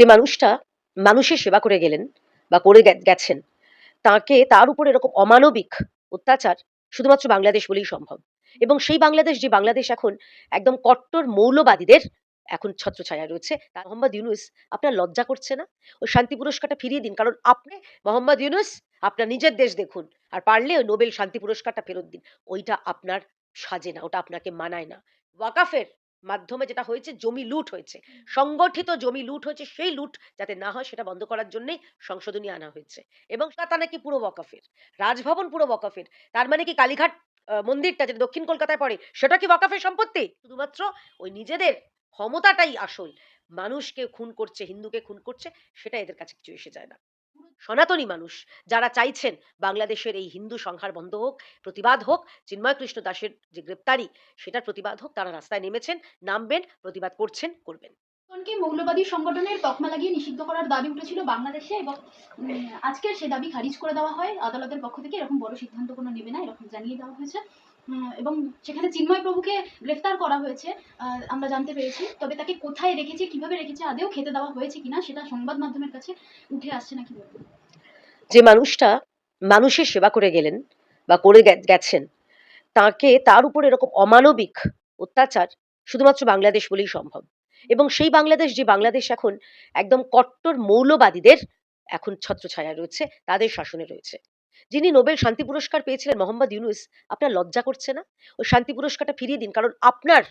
যে মানুষটা মানুষের সেবা করে গেলেন বা করে গেছেন, তাকে তার উপর এরকম অমানবিক অত্যাচার শুধুমাত্র বাংলাদেশ বলেই সম্ভব। এবং সেই বাংলাদেশ যে বাংলাদেশ এখন একদম কট্টর মৌলবাদীদের এখন ছত্রছায়া রয়েছে, তার মোহাম্মদ ইউনুস আপনার লজ্জা করছে না? ওই শান্তি পুরস্কারটা ফিরিয়ে দিন, কারণ আপনি মোহাম্মদ ইউনুস, আপনার নিজের দেশ দেখুন, আর পারলে ওই নোবেল শান্তি পুরস্কারটা ফেরত দিন। ওইটা আপনার সাজে না, ওটা আপনাকে মানায় না। ওয়াকাফের মাধ্যমে যেটা হয়েছে, জমি লুট হয়েছে। সংগঠিত জমি লুট হয়েছে, সেই লুট যাতে না হয়, সেটা বন্ধ করার জন্যই সংশোধনী আনা হয়েছে। এবং তা নাকি পুরো বকাফের রাজভবন পুরো বকাফের তার মানে কি কালীঘাট মন্দিরটা যেটা দক্ষিণ কলকাতায় পড়ে, সেটা কি বকাফের সম্পত্তি? শুধুমাত্র ওই নিজেদের ক্ষমতাটাই আসল। মানুষকে খুন করছে, হিন্দুকে খুন করছে, সেটা এদের কাছে কিছু এসে যায় না। সনাতনী মানুষ, যারা চাইছেন বাংলাদেশের এই হিন্দু সংহার বন্ধ হোক, প্রতিবাদ হোক চিন্ময় কৃষ্ণ দাসের যে গ্রেপ্তারি, সেটার প্রতিবাদ হোক, তারা রাস্তায় নেমেছেন, নামবেন, প্রতিবাদ করছেন, করবেন। মৌলবাদী সংগঠনের তকমা লাগিয়ে নিষিদ্ধ করার দাবি উঠেছিল বাংলাদেশে এবং আজকের সে দাবি খারিজ করে দেওয়া হয়। আদালতের পক্ষ থেকে এরকম বড় সিদ্ধান্ত কোনো নেবে না, এরকম জানিয়ে দেওয়া হয়েছে। এবং সেখানে চিন্ময় প্রভুকে গ্রেফতার করা হয়েছে আমরা জানতে পেরেছি। তবে তাকে কোথায় রেখেছে, কীভাবে রেখেছে, আদেও খেতে দেওয়া হয়েছে কিনা, সেটা সংবাদ মাধ্যমের কাছে উঠে আসছে না যে মানুষটা মানুষের সেবা করে গেলেন বা করে গেছেন, তাকে তার উপর এরকম অমানবিক অত্যাচার শুধুমাত্র বাংলাদেশ বলেই সম্ভব। এবং সেই বাংলাদেশ যে বাংলাদেশ এখন একদম কট্টর মৌলবাদীদের এখন ছত্রছায়া রয়েছে, তাদের শাসনে রয়েছে। যিনি নোবেল শান্তি পুরস্কার পেয়েছিলেন মোহাম্মদ ইউনুস, আপনার লজ্জা করছে না? ওই শান্তি পুরস্কারটা ফিরিয়ে দিন, কারণ আপনার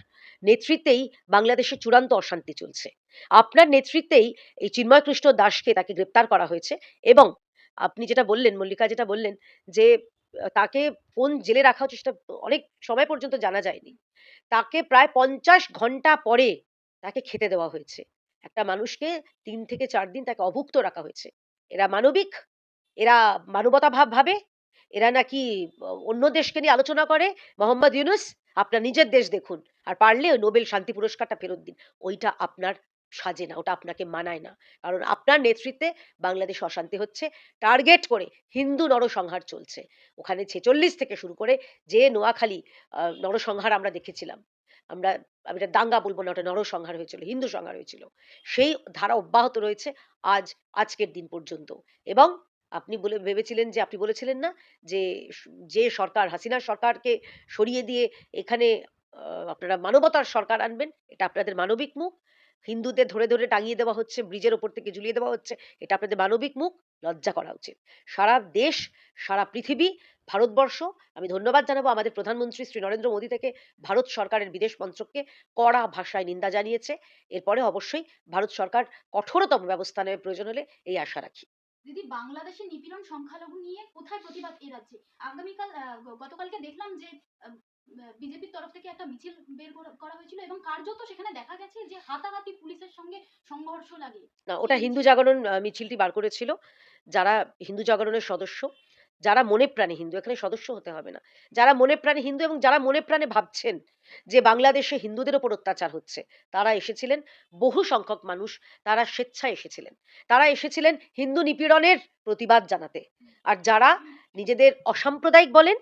নেতৃত্বেই বাংলাদেশে চূড়ান্ত অশান্তি চলছে। আপনার নেতৃত্বেই এই চিন্ময় কৃষ্ণ দাসকে তাকে গ্রেপ্তার করা হয়েছে এবং আপনি যেটা বললেন, মল্লিকা যেটা বললেন যে, তাকে কোন জেলে রাখা হচ্ছে সেটা অনেক সময় পর্যন্ত জানা যায়নি। তাকে প্রায় পঞ্চাশ ঘণ্টা পরে তাকে খেতে দেওয়া হয়েছে। একটা মানুষকে তিন থেকে চার দিন তাকে অভুক্ত রাখা হয়েছে। এরা মানবিক এরা মানবতা ভাব ভাবে এরা নাকি অন্য দেশকে নিয়ে আলোচনা করে। মোহাম্মদ ইউনুস, আপনার নিজের দেশ দেখুন। আর পারলে নোবেল শান্তি পুরস্কারটা ফেরত দিন। ওইটা আপনার সাজে না, ওটা আপনাকে মানায় না। কারণ আপনার নেতৃত্বে বাংলাদেশ অশান্তি হচ্ছে। টার্গেট করে হিন্দু নরসংহার চলছে। ওখানে ছেচল্লিশ থেকে শুরু করে যে নোয়াখালী নরসংহার আমরা দেখেছিলাম। আমরা, আমি এটা দাঙ্গা বলব না, ওটা নরসংহার হয়েছিল, হিন্দু সংহার হয়েছিল। সেই ধারা অব্যাহত রয়েছে আজ, আজকের দিন পর্যন্ত। এবং আপনি বলে, ভেবেছিলেন যে, আপনি বলেছিলেন না যে যে সরকার, হাসিনা সরকারকে সরিয়ে দিয়ে এখানে আপনারা মানবতার সরকার আনবেন, এটা আপনাদের মানবিক মুখ। হিন্দুদের ধরে ধরে টাঙিয়ে দেওয়া হচ্ছে, ব্রিজের ওপর থেকে ঝুলিয়ে দেওয়া হচ্ছে, এটা আপনাদের মানবিক মুখ, লজ্জা করা উচিত। সারা দেশ, সারা পৃথিবী, ভারতবর্ষ, আমি ধন্যবাদ জানাব আমাদের প্রধানমন্ত্রী শ্রী নরেন্দ্র মোদী থেকে, ভারত সরকারের বিদেশ মন্ত্রককে কড়া ভাষায় নিন্দা জানিয়েছে। এরপরে অবশ্যই ভারত সরকার কঠোরতম ব্যবস্থা নেবে প্রয়োজন হলে এই আশা রাখি। দিদি, বাংলাদেশে নিপীড়ন সংখ্যালঘু নিয়ে কোথায় প্রতিবাদ এ রাজ্যে? আগামীকাল গতকালকে দেখলাম যে বিজেপির তরফ থেকে একটা মিছিল বের করা- হয়েছিল এবং কার্যত সেখানে দেখা গেছে যে হাতাহাতি পুলিশের সঙ্গে সংঘর্ষ লাগে। ওটা হিন্দু জাগরণ মিছিলটি বার করেছিল। যারা হিন্দু জাগরণের সদস্য যারা মনে প্রাণে হিন্দু, এখানে সদস্য হতে হবে না। যারা মনে প্রাণে হিন্দু এবং যারা মনে প্রাণে ভাবছেন যে বাংলাদেশে হিন্দুদের ওপর অত্যাচার হচ্ছে, তারা এসেছিলেন, বহু সংখ্যক মানুষ তারা স্বেচ্ছায় এসেছিলেন। তারা এসেছিলেন হিন্দু নিপীড়নের প্রতিবাদ জানাতে। আর যারা নিজেদের অসাম্প্রদায়িক বলেন,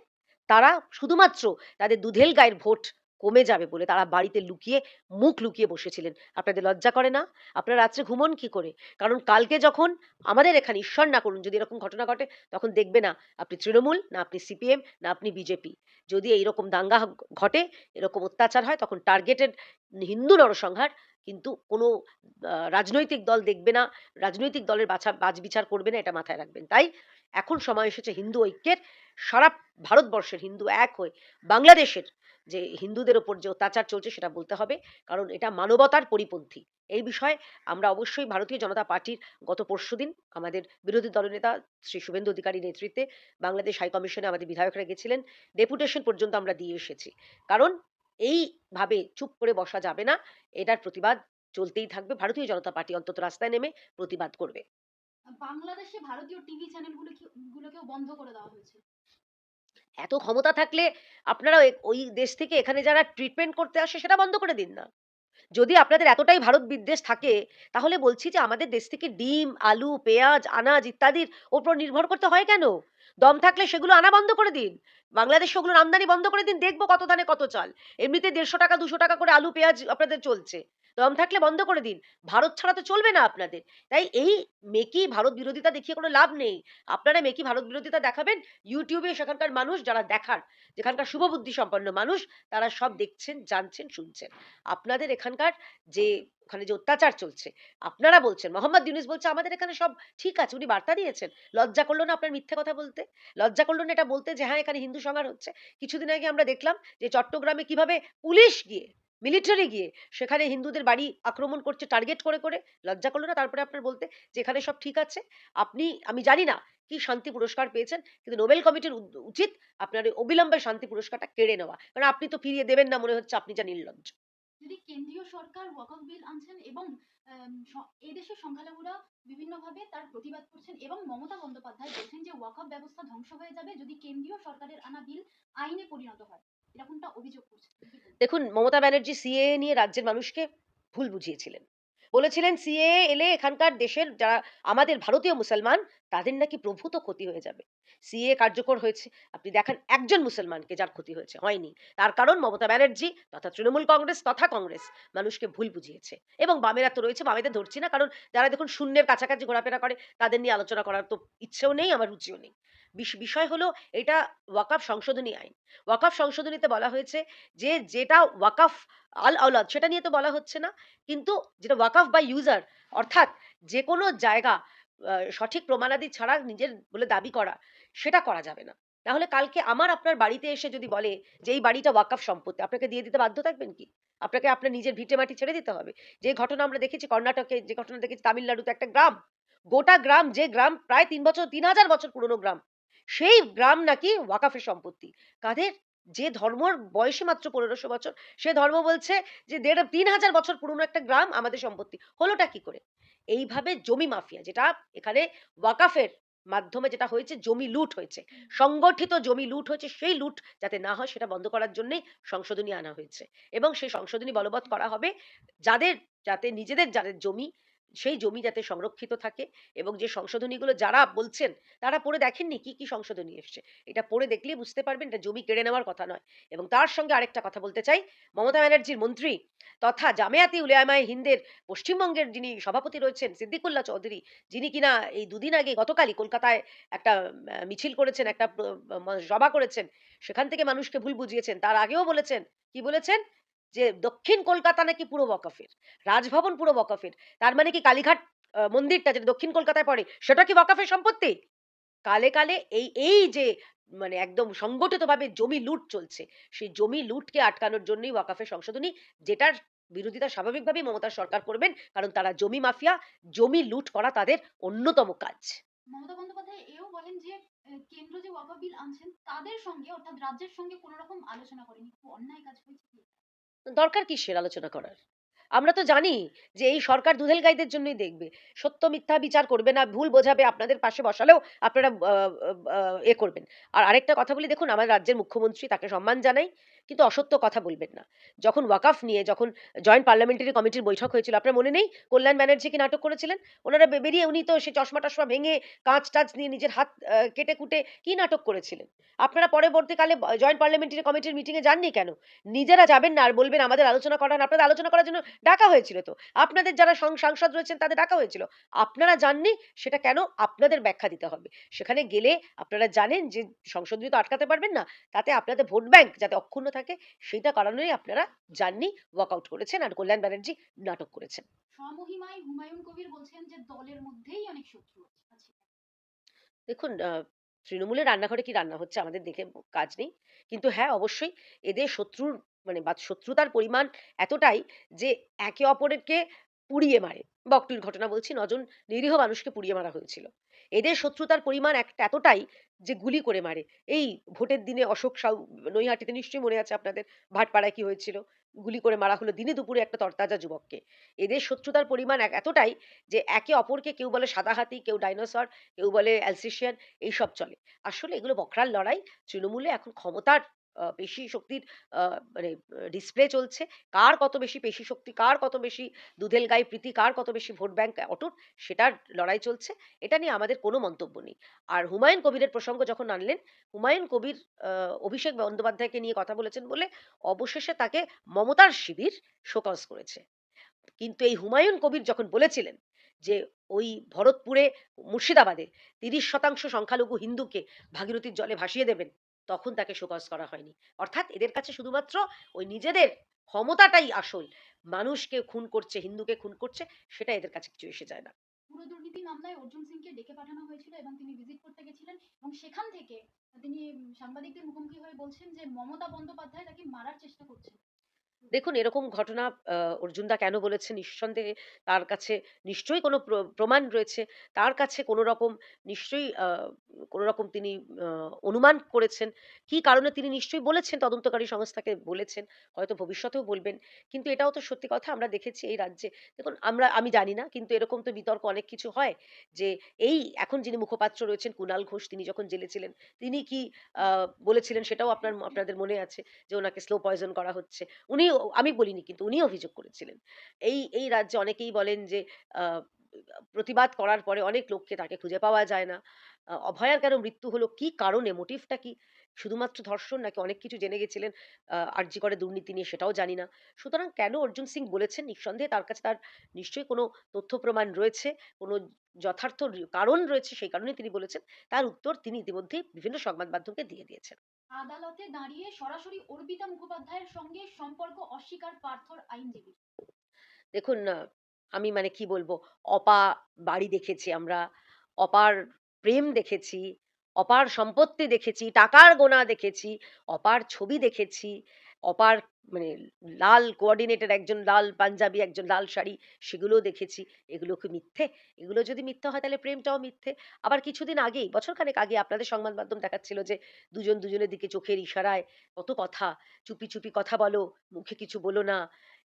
তারা শুধুমাত্র তাদের দুধেল গায়ের ভোট কমে যাবে বলে তারা বাড়িতে লুকিয়ে মুখ লুকিয়ে বসেছিলেন। আপনাদের লজ্জা করে না? আপনারা রাত্রে ঘুমন কি করে? কারণ কালকে যখন আমাদের এখানে, ঈশ্বর না করুন, যদি এরকম ঘটনা ঘটে, তখন দেখবে না আপনি তৃণমূল, না আপনি সিপিএম, না আপনি বিজেপি। যদি এইরকম দাঙ্গা ঘটে, এরকম অত্যাচার হয়, তখন টার্গেটেড হিন্দু নরসংহার কিন্তু কোনো রাজনৈতিক দল দেখবে না, রাজনৈতিক দলের বাছা, বাজ বিচার করবে না, এটা মাথায় রাখবেন। তাই এখন সময় এসেছে হিন্দু ঐক্যের, সারা ভারতবর্ষের হিন্দু এক হয়ে, বাংলাদেশের যে হিন্দুদের ওপর যে অত্যাচার চলছে সেটা বলতে হবে। কারণ এটা মানবতার পরিপন্থী। এই বিষয়ে আমরা অবশ্যই ভারতীয় জনতা পার্টির গত পরশুদিন আমাদের বিরোধী দলনেতা শ্রী শুভেন্দু অধিকারী নেতৃত্বে বাংলাদেশ হাই কমিশনে আমাদের বিধায়করা গেছিলেন। ডেপুটেশন পর্যন্ত আমরা দিয়ে এসেছি। কারণ এইভাবে চুপ করে বসা যাবে না। এটার প্রতিবাদ চলতেই থাকবে। ভারতীয় জনতা পার্টি অন্তত রাস্তায় নেমে প্রতিবাদ করবে। বাংলাদেশে ভারতীয় টিভি চ্যানেলগুলো গুলোকেও বন্ধ করে দেওয়া হয়েছে? এত ক্ষমতা থাকলে আপনারা ওই দেশ থেকে এখানে যারা ট্রিটমেন্ট করতে আসে সেটা বন্ধ করে দিন না। যদি আপনাদের এতটাই ভারত বিদ্বেষ থাকে, তাহলে বলছি যে আমাদের দেশ থেকে ডিম, আলু, পেঁয়াজ, আনাজ ইত্যাদির ওপর নির্ভর করতে হয় কেন? দম থাকলে সেগুলো আনা বন্ধ করে দিন। বাংলাদেশ ওগুলোর আমদানি বন্ধ করে দিন। দেখব কত ধানে কত চাল। এমনিতে দেড়শো টাকা, দুশো টাকা করে আলু, পেঁয়াজ আপনাদের চলছে। দম থাকলে বন্ধ করে দিন। ভারত ছাড়া তো চলবে না আপনাদের। তাই এই মেকি ভারত বিরোধিতা দেখিয়ে কোনো লাভ নেই। আপনারা মেকি ভারত বিরোধিতা দেখাবেন ইউটিউবে সেখানকার মানুষ যারা দেখার যেখানকার শুভবুদ্ধি সম্পন্ন মানুষ, তারা সব দেখছেন, জানছেন, শুনছেন। আপনাদের এখানকার যে, ওখানে যে অত্যাচার চলছে, আপনারা বলছেন, মোহাম্মদ ইউনুস বলছে, আমাদের এখানে সব ঠিক আছে। উনি বার্তা দিয়েছেন। লজ্জা করল না আপনার মিথ্যে কথা বলতে? লজ্জা করল না এটা বলতে যে হ্যাঁ এখানে হিন্দু সংহার হচ্ছে। কিছুদিন আগে আমরা দেখলাম যে, চট্টগ্রামে কীভাবে পুলিশ গিয়ে মিলিটারি গিয়ে সেখানে হিন্দুদের বাড়ি আক্রমণ করছে টার্গেট করে করে, লজ্জা করল না তারপরে আপনার বলতে? যে এখানে সব ঠিক আছে, আপনি, আমি জানি না কি শান্তি পুরস্কার পেয়েছেন, কিন্তু নোবেল কমিটির উচিত আপনার অবিলম্বে শান্তি পুরস্কারটা কেড়ে নেওয়া। কারণ আপনি তো ফিরিয়ে দেবেন না মনে হচ্ছে আপনি যা নির্লজ্জ। যদি কেন্দ্রীয় সরকার ওয়াকফ বিল আনছেন এবং এদেশের সংখ্যালঘুরা বিভিন্নভাবে তার প্রতিবাদ করছেন এবং মমতা বন্দ্যোপাধ্যায় বলছেন যে ওয়াকফ ব্যবস্থা ধ্বংস হয়ে যাবে যদি কেন্দ্রীয় সরকারের আনা বিল আইনে পরিণত হয়। এরকমটা অভিযোগ করছেন কি বলবেন? দেখুন, মমতা ব্যানার্জি সিএ নিয়ে রাজ্যের মানুষকে ভুল বুঝিয়েছিলেন। বলেছিলেন সিএ এলে এখানকার দেশের যারা আমাদের ভারতীয় মুসলমান, তাদের নাকি প্রভূত ক্ষতি হয়ে যাবে। সিএ কার্যকর হয়েছে। আপনি দেখান, একজন মুসলমানকে যার ক্ষতি হয়েছে, হয়নি। তার কারণ মমতা ব্যানার্জি তথা তৃণমূল কংগ্রেস তথা কংগ্রেস মানুষকে ভুল বুঝিয়েছে। এবং বামেরা তো রয়েছে, বামেদের ধরছি না, কারণ যারা দেখুন, শূন্যের কাছাকাছি ঘোরাফেরা করে, তাদের নিয়ে আলোচনা করার তো ইচ্ছেও নেই, আমার রুচিও নেই। বিষয় হলো এটা ওয়াকাফ সংশোধনী আইন। ওয়াকাফ সংশোধনীতে বলা হয়েছে যে যেটা ওয়াকাফ আল আওলাদ, সেটা নিয়ে তো বলা হচ্ছে না, কিন্তু যেটা ওয়াকাফ বাই ইউজার, অর্থাৎ যে কোনো জায়গা সঠিক প্রমাণাদি ছাড়া নিজের বলে দাবি করা, সেটা করা যাবে না। তাহলে কালকে আমার আপনার বাড়িতে এসে যদি বলে যে এই বাড়িটা ওয়াকাফ সম্পত্তি, আপনাকে দিয়ে দিতে বাধ্য থাকবেন কি? আপনাকে আপনার নিজের ভিটে মাটি ছেড়ে দিতে হবে। যে ঘটনা আমরা দেখেছি কর্ণাটকে, যে ঘটনা দেখেছি তামিলনাড়ুতে একটা গ্রাম, গোটা গ্রাম, যে গ্রাম প্রায় তিন বছর, তিন হাজার বছর পুরনো গ্রাম সেই গ্রাম নাকি ওয়াকাফের সম্পত্তি। কাদের যে ধর্মর বয়সে মাত্র পনেরোশো বছর, সে ধর্ম বলছে যে দেড়, তিন হাজার বছর পুরনো একটা গ্রাম আমাদের সম্পত্তি। হলোটা কি করে? এইভাবে জমি মাফিয়া, যেটা এখানে ওয়াকাফের মাধ্যমে যেটা হয়েছে, জমি লুট হয়েছে। সংগঠিত জমি লুট হয়েছে, সেই লুট যাতে না হয়, সেটা বন্ধ করার জন্যই সংশোধনী আনা হয়েছে। এবং সেই সংশোধনী বলবৎ করা হবে যাদের, যাতে নিজেদের, যাদের জমি সেই জমি যাতে সংরক্ষিত থাকে এবং যে সংশোধনীগুলো যারা বলছেন, তারা পড়ে দেখেননি কি কি সংশোধনী এসছে। এটা পড়ে দেখলেই বুঝতে পারবেন এটা জমি কেড়ে নেওয়ার কথা নয়। এবং তার সঙ্গে আরেকটা কথা বলতে চাই, মমতা ব্যানার্জির মন্ত্রী তথা জামেয়াতি উলামায়ে হিন্দের পশ্চিমবঙ্গের যিনি সভাপতি রয়েছেন, সিদ্দিকুল্লাহ চৌধুরী, যিনি কিনা এই দুদিন আগে গতকালই কলকাতায় একটা মিছিল করেছেন, একটা সভা করেছেন, সেখান থেকে মানুষকে ভুল বুঝিয়েছেন। তার আগেও বলেছেন, কি বলেছেন? যে দক্ষিণ কলকাতা নাকি পুরো ওয়াকফের রাজভবন পুরো ওয়াকফের তার মানে কি কালীঘাট মন্দিরটা যেটা দক্ষিণ কলকাতায় পড়ে, সেটা কি ওয়াকফের সম্পত্তি? কালে কালে এই এই যে মানে একদম সংগঠিতভাবে জমি লুট চলছে, সেই জমি লুটকে আটকানোর জন্যই ওয়াকাফের সংশোধনী, যেটার বিরোধিতা স্বাভাবিকভাবেই মমতার সরকার করবেন, কারণ তারা জমি মাফিয়া, জমি লুট করা তাদের অন্যতম কাজ। মমতা বন্দ্যোপাধ্যায় এও বলেন যে কেন্দ্র যে বিল আনছেন, তাদের সঙ্গে অর্থাৎ রাজ্যের সঙ্গে কোনো রকম আলোচনা করেনি। খুব অন্যায় কাজ হয়েছে? দরকার কিসের আলোচনা করার? আমরা তো জানি যে এই সরকার দুধেল গাইদের জন্যই দেখবে। সত্য মিথ্যা বিচার করবে না, ভুল বোঝাবে, আপনাদের পাশে বসালেও আপনারা এ করবেন। আর আরেকটা কথা বলি, দেখুন, আমার রাজ্যের মুখ্যমন্ত্রী তাকে সম্মান জানাই। কিন্তু অসত্য কথা বলবেন না। যখন ওয়াকাফ নিয়ে যখন জয়েন্ট পার্লামেন্টারি কমিটির বৈঠক হয়েছিল, আপনার মনে নেই? কল্যাণ ব্যানার্জি কি নাটক করেছিলেন? ওনারা বেরিয়ে উনি তো সে চশমা টশমা ভেঙে কাঁচ টাচ নিয়ে নিজের হাত কেটে কুটে কি নাটক করেছিলেন? আপনারা পরবর্তীকালে জয়েন্ট পার্লামেন্টারি কমিটির মিটিংয়ে যাননি কেন? নিজেরা যাবেন না আর বলবেন, আমাদের আলোচনা করান আপনাদের আলোচনা করার জন্য ডাকা হয়েছিল তো। আপনাদের যারা সাংসদ রয়েছেন, তাদের ডাকা হয়েছিল। আপনারা জাননি সেটা কেন আপনাদের ব্যাখ্যা দিতে হবে? সেখানে গেলে আপনারা জানেন যে সংশোধনী তো আটকাতে পারবেন না। তাতে আপনাদের ভোট ব্যাংক যাতে অক্ষুণ্ণ থাকে সেটা কারণেই আপনারা জাননি ওয়াকআউট করেছেন আর কল্যাণ ব্যানার্জি নাটক করেছেন। স্বমহিমায় হুমায়ুন কবির বলছেন যে দলের মধ্যেই অনেক শত্রু আছে। দেখুন আহ, তৃণমূলের রান্নাঘরে কি রান্না হচ্ছে আমাদের দেখে কাজ নেই। কিন্তু হ্যাঁ অবশ্যই এদের শত্রুর মানে বা শত্রুতার পরিমাণ এতটাই যে একে অপরকে পুড়িয়ে মারে। বকটুর ঘটনা বলছি, নজন নিরীহ মানুষকে পুড়িয়ে মারা হয়েছিল। এদের শত্রুতার পরিমাণ একটা এতটাই যে গুলি করে মারে। এই ভোটের দিনে অশোক সাউ, নৈহাটিতে নিশ্চয়ই মনে আছে আপনাদের, ভাটপাড়ায় কি হয়েছিল? গুলি করে মারা হলো দিনে দুপুরে একটা তরতাজা যুবককে। এদের শত্রুতার পরিমাণ এতটাই যে একে অপরকে কেউ বলে সাদা হাতি, কেউ ডাইনোসর, কেউ বলে অ্যালসিশিয়ান এইসব চলে। আসলে এগুলো বকরার লড়াই। তৃণমূলে এখন ক্ষমতার পেশি শক্তির মানে ডিসপ্লে চলছে। কার কত বেশি পেশি শক্তি, কার কত বেশি দুধেল গাই প্রীতি, কার কত বেশি ভোট ব্যাংক অটুট, সেটার লড়াই চলছে। এটা নিয়ে আমাদের কোনো মন্তব্য নেই। আর হুমায়ুন কবিরের প্রসঙ্গ যখন আনলেন, হুমায়ুন কবির অভিষেক বন্দ্যোপাধ্যায়কে নিয়ে কথা বলেছেন বলে অবশেষে তাকে মমতার শিবির শোকজ করেছে। কিন্তু এই হুমায়ুন কবির যখন বলেছিলেন যে, ওই ভরতপুরে মুর্শিদাবাদে তিরিশ শতাংশ সংখ্যালঘু হিন্দুকে ভাগীরথীর জলে ভাসিয়ে দেবেন তখন তাকে শোকজ করা হয়নি। অর্থাৎ এদের কাছে শুধুমাত্র ওই নিজেদের ক্ষমতাটাই আসল। মানুষকে খুন করছে, হিন্দুকে খুন করছে, সেটা এদের কাছে কিছু এসে যায় না। পুরো দুর্নীতি মামলায় অর্জুন সিংকে ডেকে পাঠানো হয়েছিল এবং তিনি ভিজিট করতে গেছিলেন এবং সেখান থেকে তিনি সাংবাদিকদের মুখোমুখি হয়ে বলছেন যে মমতা বন্দ্যোপাধ্যায় তাকে মারার চেষ্টা করছে দেখুন এরকম ঘটনা আহ, অর্জুনদা কেন বলেছে নিঃসন্দেহে তার কাছে নিশ্চয়ই কোনো প্র- প্রমাণ রয়েছে। তার কাছে কোনো রকম নিশ্চয়ই আহ, কোনো রকম তিনি আহ, অনুমান করেছেন। কি কারণে তিনি নিশ্চয়ই বলেছেন? তদন্তকারী সংস্থাকে বলেছেন। হয়তো ভবিষ্যতেও বলবেন। কিন্তু এটাও তো সত্যি কথা আমরা দেখেছি এই রাজ্যে। দেখুন আমরা আমি জানি না কিন্তু এরকম তো বিতর্ক অনেক কিছু হয় যে এই এখন যিনি মুখপাত্র রয়েছেন কুণাল ঘোষ তিনি যখন জেলে ছিলেন তিনি কি আহ, বলেছিলেন সেটাও আপনার আপনাদের মনে আছে যে ওনাকে স্লো পয়জন করা হচ্ছে। উনি আমি বলিনি কিন্তু উনি অভিযোগ করেছিলেন। এই এই রাজ্যে অনেকেই বলেন যে প্রতিবাদ করার পরে অনেক লোককে তাকে খুঁজে পাওয়া যায় না। অভয়ার কেন মৃত্যু হলো? কি কারণে? মোটিভটা কি? শুধুমাত্র ধর্ষণ নাকি অনেক কিছু জেনে গেছিলেন? আরজি করে দুর্নীতি নিয়ে সেটাও জানি না। সুতরাং কেন অর্জুন সিং বলেছেন? নিঃসন্দেহে তার কাছে তার নিশ্চয়ই কোনো তথ্য প্রমাণ রয়েছে, কোনো যথার্থ কারণ রয়েছে সেই কারণে তিনি বলেছেন। তার উত্তর তিনি ইতিমধ্যেই বিভিন্ন সংবাদ মাধ্যমকে দিয়ে দিয়েছেন। আদালতে দাঁড়িয়ে সরাসরি অর্পিতা মুখোপাধ্যায়ের সঙ্গে সম্পর্ক অস্বীকার পার্থর আইনজীবী। দেখুন আমি মানে কি বলব, অপা বাড়ি দেখেছি আমরা, অপার প্রেম দেখেছি, অপার সম্পত্তি দেখেছি, টাকার গোনা দেখেছি, অপার ছবি দেখেছি, অপার মানে লাল কোঅর্ডিনেটের একজন লাল পাঞ্জাবি, একজন লাল শাড়ি, সেগুলোও দেখেছি। এগুলো কি মিথ্যে? এগুলো যদি মিথ্যে হয় তাহলে প্রেমটাও মিথ্যে। আবার কিছুদিন আগেই, বছরখানেক আগে আপনাদের সংবাদ মাধ্যম দেখাচ্ছিল যে দুজন দুজনের দিকে চোখের ইশারায় কত কথা, চুপি চুপি কথা বলো, মুখে কিছু বলো না,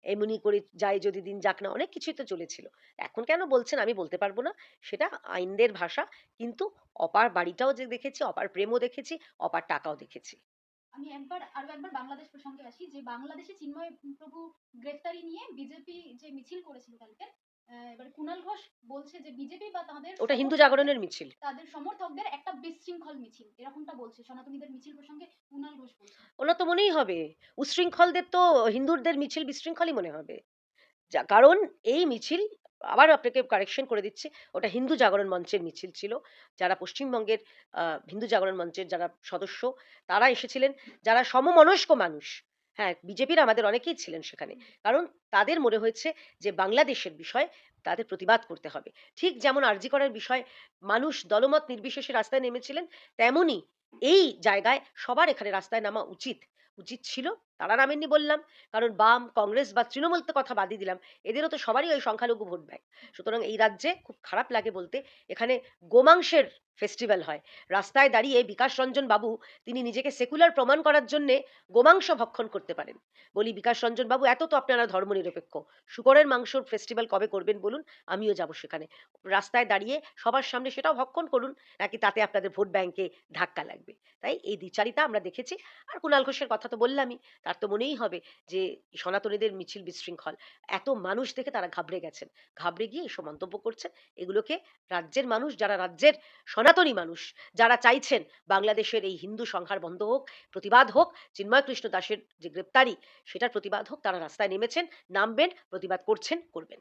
এমনি করে যায় যদি দিন যাক না, অনেক কিছুই তো চলেছিল। এখন কেন বলছেন আমি বলতে পারব না, সেটা আইনদের ভাষা, কিন্তু অপার বাড়িটাও যে দেখেছি, অপার প্রেমও দেখেছি, অপার টাকাও দেখেছি। আমি একবার আরও একবার বাংলাদেশ প্রসঙ্গে আসি যে বাংলাদেশে চিন্ময় প্রভু গ্রেফতারি নিয়ে বিজেপি যে মিছিল করেছিল কালকে এবার কুণাল ঘোষ বলছে যে বিজেপি বা তাদের ওটা হিন্দু জাগরণের মিছিল। তাদের সমর্থকদের একটা বিশৃঙ্খল মিছিল এরকমটা বলছে সনাতনীদের মিছিল প্রসঙ্গে কুণাল ঘোষ বলছে। ওনার তো মনেই হবে। উশৃঙ্খলদের তো হিন্দুদের মিছিল বিশৃঙ্খলই মনে হবে। যা কারণ এই মিছিল আবার আপনাকে কারেকশন করে দিচ্ছি। ওটা হিন্দু জাগরণ মঞ্চের মিছিল ছিল। যারা পশ্চিমবঙ্গের হিন্দু জাগরণ মঞ্চের যারা সদস্য, তারা এসেছিলেন। যারা সমমনস্ক মানুষ হ্যাঁ বিজেপির আমাদের অনেকেই ছিলেন সেখানে। কারণ তাদের মনে হয়েছে যে বাংলাদেশের বিষয়ে তাদের প্রতিবাদ করতে হবে। ঠিক যেমন আরজি করার বিষয়ে, মানুষ দলমত নির্বিশেষে রাস্তায় নেমেছিলেন, তেমনি এই জায়গায় সবার এখানে রাস্তায় নামা উচিত। উচিত ছিল, তারা নামেননি বললাম। কারণ বাম, কংগ্রেস বা তৃণমূল তো কথা বাদই দিলাম। এদেরও তো সবারই ওই সংখ্যালঘু ভোট ব্যাংক। সুতরাং এই রাজ্যে খুব খারাপ লাগে বলতে, এখানে গোমাংসের ফেস্টিভ্যাল হয়। রাস্তায় দাঁড়িয়ে বিকাশ রঞ্জন বাবু তিনি নিজেকে সেকুলার প্রমাণ করার জন্যে গোমাংস ভক্ষণ করতে পারেন। বলি, বিকাশ রঞ্জন বাবু, এত তো আপনারা ধর্মনিরপেক্ষ। শুকরের মাংসর ফেস্টিভ্যাল কবে করবেন বলুন? আমিও যাব সেখানে। রাস্তায় দাঁড়িয়ে সবার সামনে সেটাও ভক্ষণ করুন, নাকি তাতে আপনাদের ভোট ব্যাংকে ধাক্কা লাগবে? তাই এই দ্বিচারিতা আমরা দেখেছি। আর কুণাল ঘোষের কথা তো বললামই, তার তো মনেই হবে যে সনাতনীদের মিছিল বিশৃঙ্খল। এত মানুষ দেখে তারা ঘাবড়ে গেছেন। ঘাবড়ে গিয়ে এসব মন্তব্য করছেন। এগুলোকে রাজ্যের মানুষ, যারা রাজ্যের সনাতনী মানুষ। যারা চাইছেন বাংলাদেশের এই হিন্দু সংহার বন্ধ হোক, প্রতিবাদ হোক চিন্ময় কৃষ্ণ দাসের যে গ্রেপ্তারি, সেটার প্রতিবাদ হোক, তারা রাস্তায় নেমেছেন, নামবেন, প্রতিবাদ করছেন, করবেন।